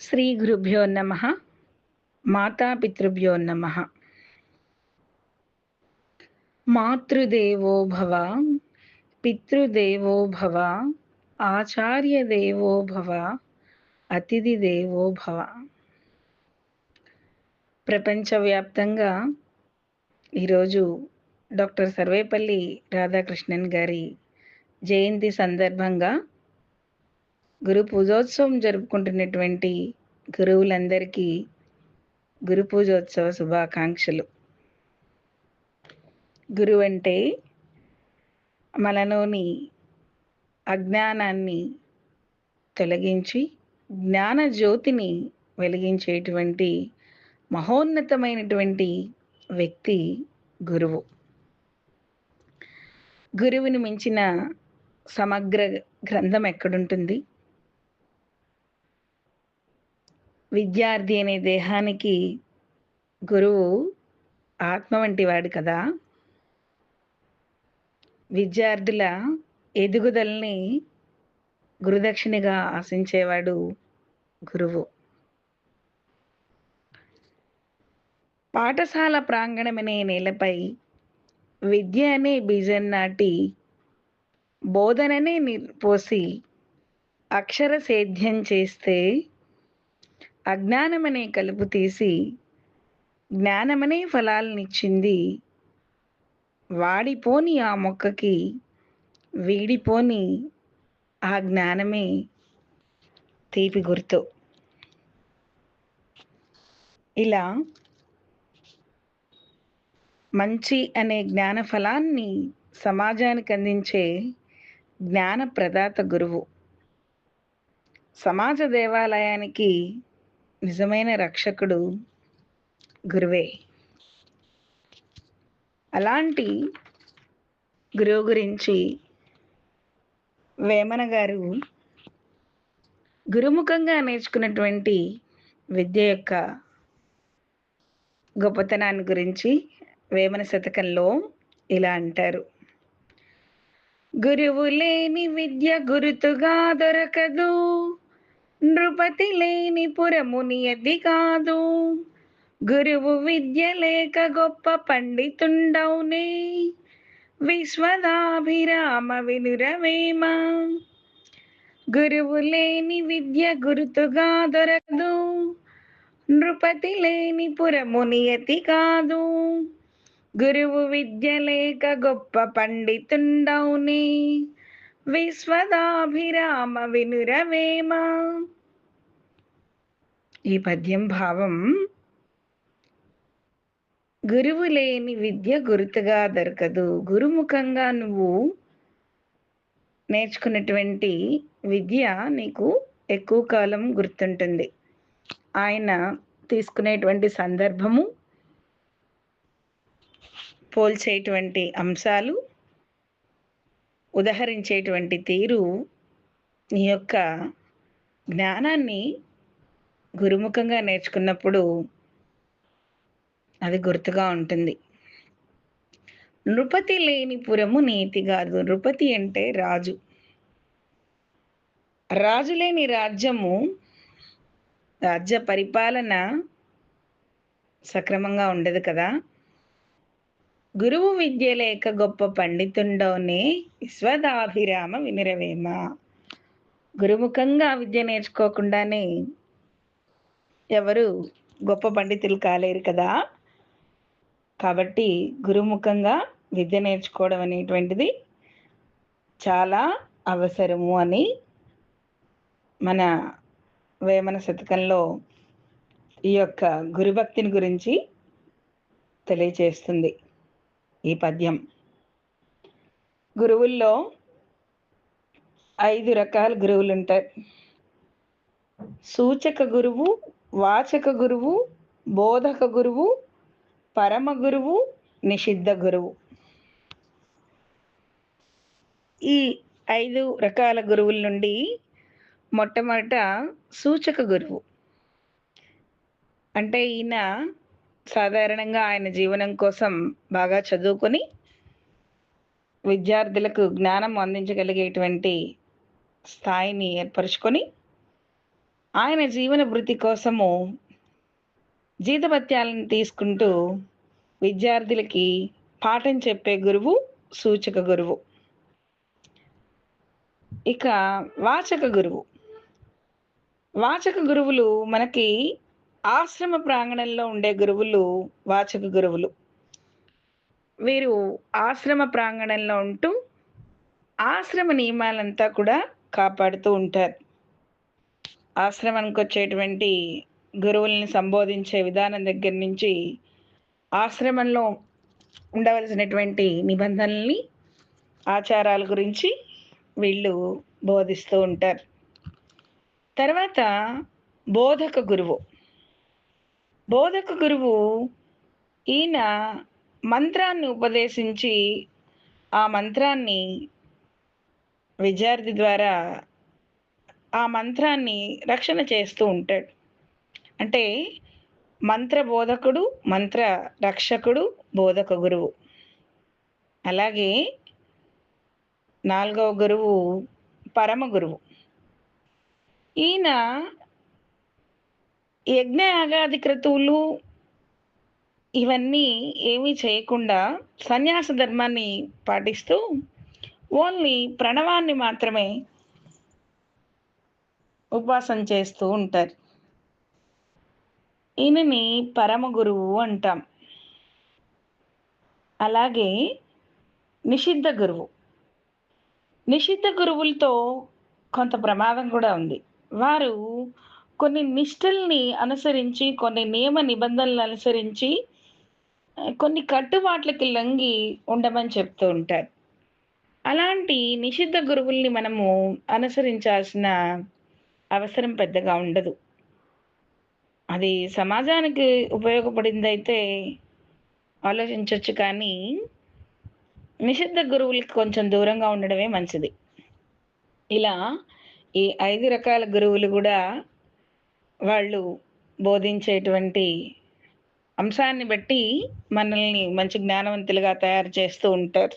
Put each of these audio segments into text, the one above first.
శ్రీ గురుభ్యో నమ మాతాపితృభ్యో నమ. మాతృదేవో భవ పితృదేవో భవ ఆచార్యదేవో భవ అతిథి దేవో భవ. ప్రపంచవ్యాప్తంగా ఈరోజు డాక్టర్ సర్వేపల్లి రాధాకృష్ణన్ గారి జయంతి సందర్భంగా గురు పూజోత్సవం జరుపుకుంటున్నటువంటి గురువులందరికీ గురు పూజోత్సవ శుభాకాంక్షలు. గురువు అంటే మనలోని అజ్ఞానాన్ని తొలగించి జ్ఞాన జ్యోతిని వెలిగించేటువంటి మహోన్నతమైనటువంటి వ్యక్తి గురువు. గురువుని మించిన సమగ్ర గ్రంథం ఎక్కడుంటుంది? విద్యార్థి అనే దేహానికి గురువు ఆత్మ వంటి వాడు కదా. విద్యార్థుల ఎదుగుదలని గురుదక్షిణగా ఆశించేవాడు గురువు. పాఠశాల ప్రాంగణమనే నేలపై విద్య అనే బీజం నాటి బోధననే పోసి అక్షర సేద్యం చేస్తే అజ్ఞానమనే కలుపు తీసి జ్ఞానమనే ఫలాలనిచ్చింది. వాడిపోని ఆ మొక్కకి వీడిపోని ఆ జ్ఞానమే తీపి గుర్తు. ఇలా మంచి అనే జ్ఞాన ఫలాన్ని సమాజానికి అందించే జ్ఞాన ప్రదాత గురువు. సమాజ దేవాలయానికి నిజమైన రక్షకుడు గురువే. అలాంటి గురువు గురించి వేమన గారు గురుముఖంగా నేర్చుకున్నటువంటి విద్య యొక్క గొప్పతనాన్ని గురించి వేమన శతకంలో ఇలా అంటారు. గురువు లేని విద్య గురుతుగా దొరకదు. నృపతి లేని పురమునియది కాదు. గురువు విద్య లేక గొప్ప పండితుండవునే. విశ్వదాభిరామ వినురవేమ. గురువు లేని విద్య గురుతుగా దొరకదు. నృపతి లేని పురమునియతి కాదు. గురువు విద్య లేక గొప్ప పండితుండవునే. విశ్వదాభిరామ వినురవేమ. ఈ పద్యం భావం గురువు లేని విద్య గురుతుగా దొరకదు. గురుముఖంగా నువ్వు నేర్చుకున్నటువంటి విద్య నీకు ఎక్కువ కాలం గుర్తుంటుంది. ఆయన తీసుకునేటువంటి సందర్భము పోల్చేటువంటి అంశాలు ఉదహరించేటువంటి తీరు నీ యొక్క జ్ఞానాన్ని గురుముఖంగా నేర్చుకున్నప్పుడు అది గుర్తుగా ఉంటుంది. నృపతి లేని పురము నీతి కాదు. నృపతి అంటే రాజు. రాజు లేని రాజ్యము రాజ్య పరిపాలన సక్రమంగా ఉండదు కదా. గురువు విద్య లేక గొప్ప పండితుండోనే విశ్వదాభిరామ వినిరవేమ. గురుముఖంగా విద్య నేర్చుకోకుండానే ఎవరు గొప్ప పండితులు కాలేరు కదా. కాబట్టి గురుముఖంగా విద్య నేర్చుకోవడం అనేటువంటిది చాలా అవసరము అని మన వేమన శతకంలో ఈ యొక్క గురుభక్తిని గురించి తెలియచేస్తుంది ఈ పద్యం. గురువుల్లో ఐదు రకాల గురువులు ఉంటారు సూచక గురువు వాచక గురువు బోధక గురువు పరమ గురువు నిషిద్ధ గురువు. ఈ ఐదు రకాల గురువుల నుండి మొట్టమొదట సూచక గురువు. అంటే ఈయన సాధారణంగా ఆయన జీవనం కోసం బాగా చదువుకొని విద్యార్థులకు జ్ఞానం అందించగలిగేటువంటి స్థాయిని ఏర్పరచుకొని ఆయన జీవన వృత్తి కోసము జీతభత్యాలను తీసుకుంటూ విద్యార్థులకి పాఠం చెప్పే గురువు సూచక గురువు. ఇక వాచక గురువు. వాచక గురువులు మనకి ఆశ్రమ ప్రాంగణంలో ఉండే గురువులు వాచక గురువులు. వీరు ఆశ్రమ ప్రాంగణంలో ఉంటూ ఆశ్రమ నియమాలంతా కూడా కాపాడుతూ ఉంటారు. ఆశ్రమానికి వచ్చేటువంటి గురువుల్ని సంబోధించే విధానం దగ్గర నుంచి ఆశ్రమంలో ఉండవలసినటువంటి నిబంధనల్ని ఆచారాల గురించి వీళ్ళు బోధిస్తూ ఉంటారు. తర్వాత బోధక గురువు. బోధక గురువు ఈయన మంత్రాన్ని ఉపదేశించి ఆ మంత్రాన్ని విద్యార్థి ద్వారా ఆ మంత్రాన్ని రక్షణ చేస్తూ ఉంటాడు. అంటే మంత్ర బోధకుడు మంత్ర రక్షకుడు బోధక గురువు. అలాగే నాలుగవ గురువు పరమ గురువు. ఈయన యజ్ఞ యాగాది క్రతువులు ఇవన్నీ ఏమీ చేయకుండా సన్యాస ధర్మాన్ని పాటిస్తూ ఓన్లీ ప్రణవాన్ని మాత్రమే ఉపవాసం చేస్తూ ఉంటారు. ఈయనని పరమ గురువు అంటాం. అలాగే నిషిద్ధ గురువు. నిషిద్ధ గురువులతో కొంత ప్రమాదం కూడా ఉంది. వారు కొన్ని నిష్టల్ని అనుసరించి కొన్ని నియమ నిబంధనలు అనుసరించి కొన్ని కట్టుబాట్లకి లొంగి ఉండమని చెప్తూ ఉంటారు. అలాంటి నిషిద్ధ గురువుల్ని మనము అనుసరించాల్సిన అవసరం పెద్దగా ఉండదు. అది సమాజానికి ఉపయోగపడిందైతే ఆలోచించవచ్చు కానీ నిషిద్ధ గురువులకి కొంచెం దూరంగా ఉండడమే మంచిది. ఇలా ఈ ఐదు రకాల గురువులు కూడా వాళ్ళు బోధించేటువంటి అంశాన్ని బట్టి మనల్ని మంచి జ్ఞానవంతులుగా తయారు చేస్తూ ఉంటారు.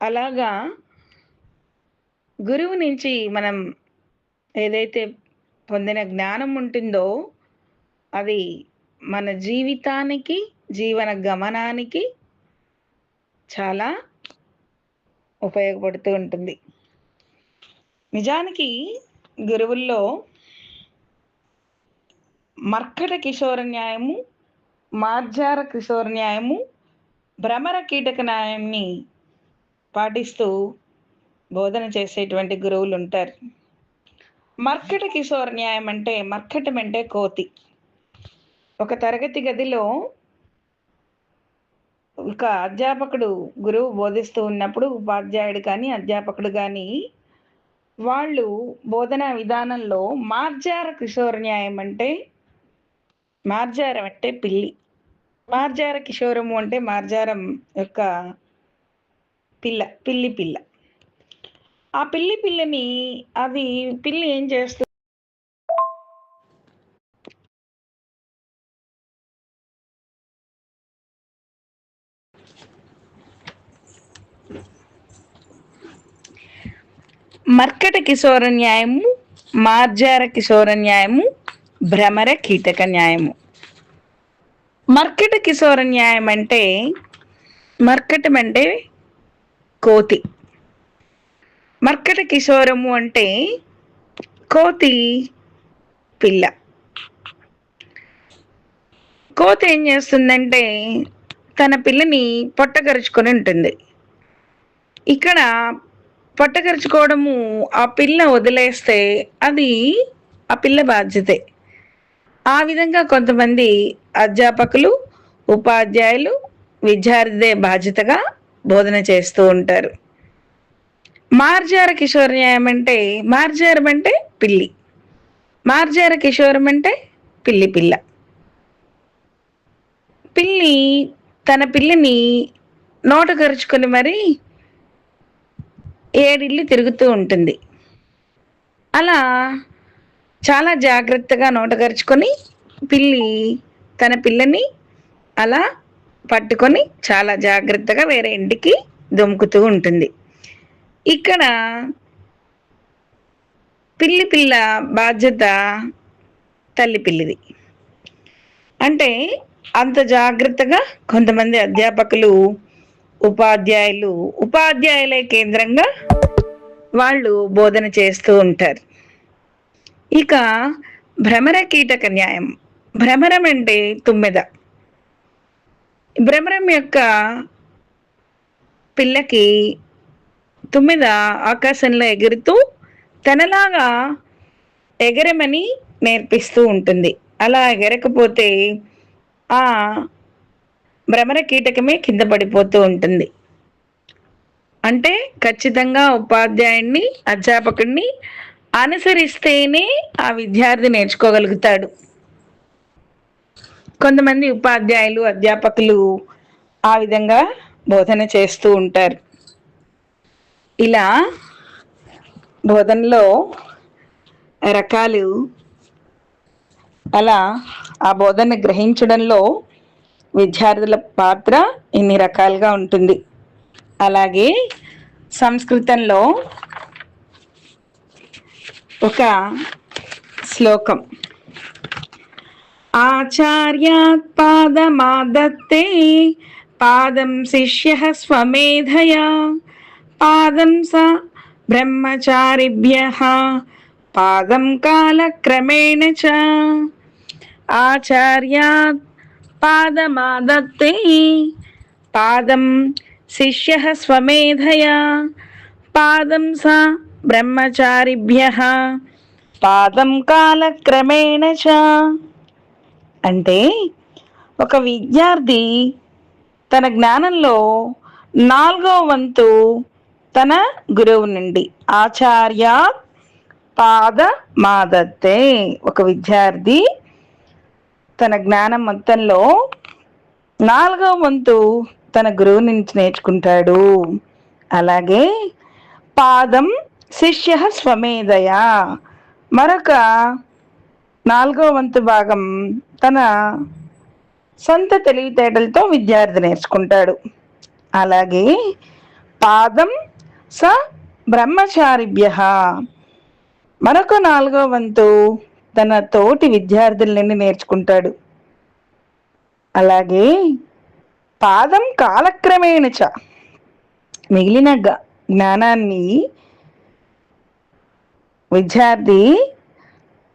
అలాగా గురువు నుంచి మనం ఏదైతే పొందిన జ్ఞానం ఉంటుందో అది మన జీవితానికి జీవన గమనానికి చాలా ఉపయోగపడుతూ ఉంటుంది. నిజానికి గురువుల్లో మర్కట కిషోర న్యాయము మార్జార కిషోర న్యాయము భ్రమర కీటక న్యాయాన్ని పాటిస్తూ బోధన చేసేటువంటి గురువులు ఉంటారు మర్కట కిశోర్ న్యాయం అంటే మర్కటం అంటే కోతి. ఒక తరగతి గదిలో ఒక అధ్యాపకుడు గురువు బోధిస్తూ ఉన్నప్పుడు ఉపాధ్యాయుడు కానీ అధ్యాపకుడు కానీ వాళ్ళు బోధనా విధానంలో మార్జార కిషోర న్యాయం అంటే మార్జారం అంటే పిల్లి. మార్జార కిషోరము అంటే మార్జారం యొక్క పిల్ల పిల్లి పిల్ల. ఆ పిల్లి పిల్లని అది పిల్లి ఏం చేస్తుంది మర్కట కిశోర న్యాయము మార్జార కిశోర న్యాయము భ్రమర కీటక న్యాయము. మర్కట కిశోర న్యాయం అంటే మర్కటం అంటే కోతి. మర్కట కిశోరము అంటే కోతి పిల్ల. కోతి ఏం చేస్తుందంటే తన పిల్లని పొట్టగరుచుకొని ఉంటుంది. ఇక్కడ పొట్టగరుచుకోవడము ఆ పిల్ల వదిలేస్తే అది ఆ పిల్ల బాధ్యతే. ఆ విధంగా కొంతమంది అధ్యాపకులు ఉపాధ్యాయులు విద్యార్థిదే బాధ్యతగా బోధన చేస్తూ ఉంటారు. మార్జార కిషోర న్యాయం అంటే మార్జారం అంటే పిల్లి. మార్జార కిషోరం అంటే పిల్లి పిల్ల. పిల్లి తన పిల్లిని నోట కరుచుకొని మరి ఏడిల్లు తిరుగుతూ ఉంటుంది. అలా చాలా జాగ్రత్తగా నోట కరుచుకొని పిల్లి తన పిల్లని అలా పట్టుకొని చాలా జాగ్రత్తగా వేరే ఇంటికి దుముకుతూ ఉంటుంది. ఇక్కడ పిల్లి పిల్ల బాధ్యత తల్లి పిల్లిది. అంటే అంత జాగ్రత్తగా కొంతమంది అధ్యాపకులు ఉపాధ్యాయులు ఉపాధ్యాయులే కేంద్రంగా వాళ్ళు బోధన చేస్తూ ఉంటారు. ఇక భ్రమర కీటక న్యాయం. భ్రమరం అంటే తుమ్మెద. భ్రమరం యొక్క పిల్లకి తుమ్మెద ఆకాశంలో ఎగురుతూ తనలాగా ఎగరమని నేర్పిస్తూ ఉంటుంది. అలా ఎగరకపోతే ఆ భ్రమర కీటకమే కింద పడిపోతూ ఉంటుంది. అంటే ఖచ్చితంగా ఉపాధ్యాయుడిని అధ్యాపకుడిని అనుసరిస్తేనే ఆ విద్యార్థి నేర్చుకోగలుగుతాడు. కొంతమంది ఉపాధ్యాయులు అధ్యాపకులు ఆ విధంగా బోధన చేస్తూ ఉంటారు. ఇలా బోధనలో రకాలు అలా ఆ బోధన గ్రహించడంలో విద్యార్థుల పాత్ర ఇన్ని రకాలుగా ఉంటుంది. అలాగే సంస్కృతంలో ఒక శ్లోకం. ఆచార్యాత్ పాదమాదత్తే పాదం శిష్య స్వమేధయా పాదం స బ్రహ్మచారిభ్య. పాదం కాలక్రమేణ చ ఆచార్యాత్ పాదమాదత్తే. పాదం శిష్య స్వమేధయా. పాదం స బ్రహ్మచారిభ్య. పాదం కాలక్రమేణ చ. అంటే ఒక విద్యార్థి తన జ్ఞానంలో నాలుగో వంతు తన గురువు నుండి. ఆచార్య పాద మాదత్తే. ఒక విద్యార్థి తన జ్ఞానం మొత్తంలో నాలుగో వంతు తన గురువు నుంచి నేర్చుకుంటాడు. అలాగే పాదం శిష్య స్వమేధయ. మరొక నాలుగో వంతు భాగం తన సొంత తెలివితేటలతో విద్యార్థి నేర్చుకుంటాడు. అలాగే పాదం స బ్రహ్మచారిభ్య. మరొక నాలుగో వంతు తన తోటి విద్యార్థుల నుండి నేర్చుకుంటాడు. అలాగే పాదం కాలక్రమేణ చ మిగిలిన గ- జ్ఞానాన్ని విద్యార్థి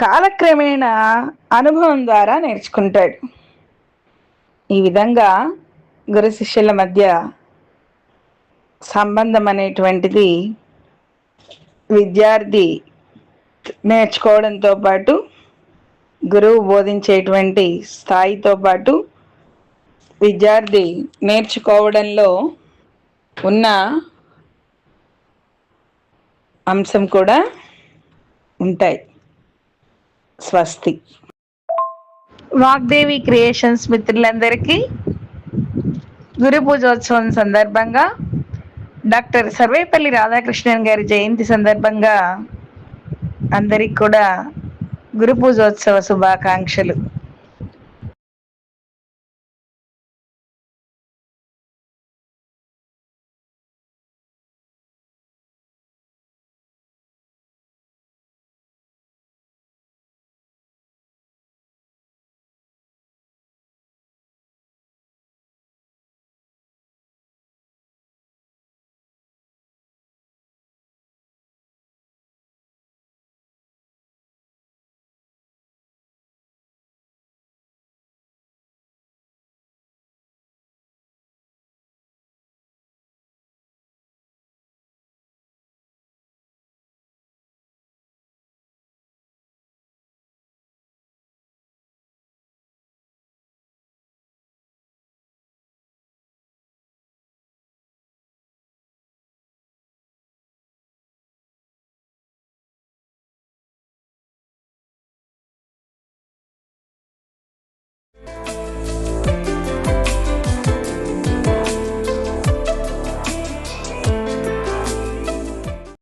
కాలక్రమేణా అనుభవం ద్వారా నేర్చుకుంటాడు. ఈ విధంగా గురు శిష్యుల మధ్య సంబంధం అనేటువంటిది విద్యార్థి నేర్చుకోవడంతో పాటు గురువు బోధించేటువంటి స్థాయితో పాటు విద్యార్థి నేర్చుకోవడంలో ఉన్న అంశం కూడా ఉంటాయి. స్వస్తి. వాగ్దేవి క్రియేషన్స్ మిత్రులందరికీ గురు పూజోత్సవం సందర్భంగా డాక్టర్ సర్వేపల్లి రాధాకృష్ణన్ గారి జయంతి సందర్భంగా అందరికి కూడా గురు పూజోత్సవ శుభాకాంక్షలు.